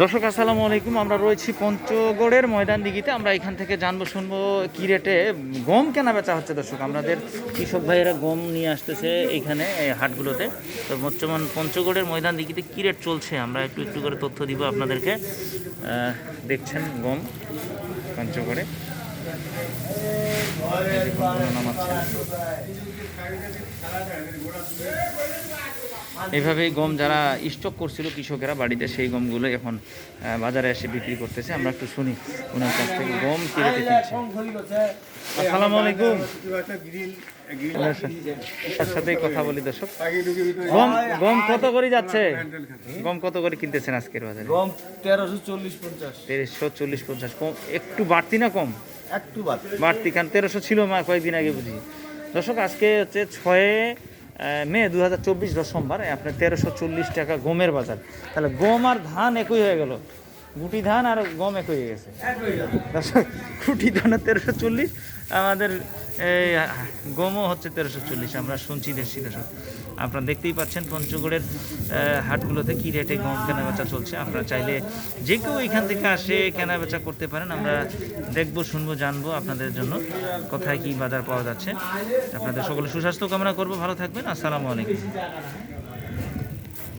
দর্শক, আসসালামু আলাইকুম। আমরা রয়েছি পঞ্চগড়ের ময়দান দিঘিতে আমরা এখান থেকে জানব, শুনব কি রেটে গম কেনা বেচা হচ্ছে দর্শক। আমাদের কৃষক ভাইয়েরা গম নিয়ে আসতেছে এইখানে এই হাটগুলোতে। তো বর্তমান পঞ্চগড়ের ময়দান দিঘিতে কি রেট চলছে? আমরা একটু একটু করে তথ্য দিব আপনাদেরকে। দেখছেন গম পঞ্চগড়ে? এই যে নামাচ্ছে। এইভাবেই গম যারা স্টক করছিল কৃষকেরা বাড়িতে সেই গমগুলো এখন বাজারে এসে বিক্রি করতেছে। আমরা একটু শুনি ওনার কাছ থেকে গম কি রেটে কিনছে। আসসালামু আলাইকুম। তার সাথেই কথা বলি দর্শক। গম গম কত করে যাচ্ছে? গম কত করে কিনতেছেন আজকের বাজারে? গম তেরোশো চল্লিশ পঞ্চাশ। তেরোশো চল্লিশ পঞ্চাশ। কম একটু বাড়তি না কম? একটু বাড়তি কারণ তেরোশো ছিল মা কয়েকদিন আগে বুঝি। দর্শক আজকে হচ্ছে ছয় মে দু হাজার চব্বিশ সোমবার আপনার তেরোশো চল্লিশ টাকা গমের বাজার। তাহলে গম আর ধান একই হয়ে গেল। গুটি ধান আর গম একই হয়ে গেছে। দর্শক গুটি ধান তেরোশো চল্লিশ আমাদের এই গমও হচ্ছে তেরোশো চল্লিশ, আমরা শুনছি দেখছি দর্শক। আপনারা দেখতেই পাচ্ছেন পঞ্চগড়ের হাটগুলোতে কী রেটে গম কেনাবেচা চলছে। আপনারা চাইলে যে কেউ এখান থেকে আসে, কেনাবেচা করতে পারেন। আমরা দেখব, শুনব, জানব আপনাদের জন্য কোথায় কি বাজার পাওয়া যাচ্ছে। আপনাদের সকলে সুস্বাস্থ্য কামনা করব। ভালো থাকবেন। আসসালামু আলাইকুম।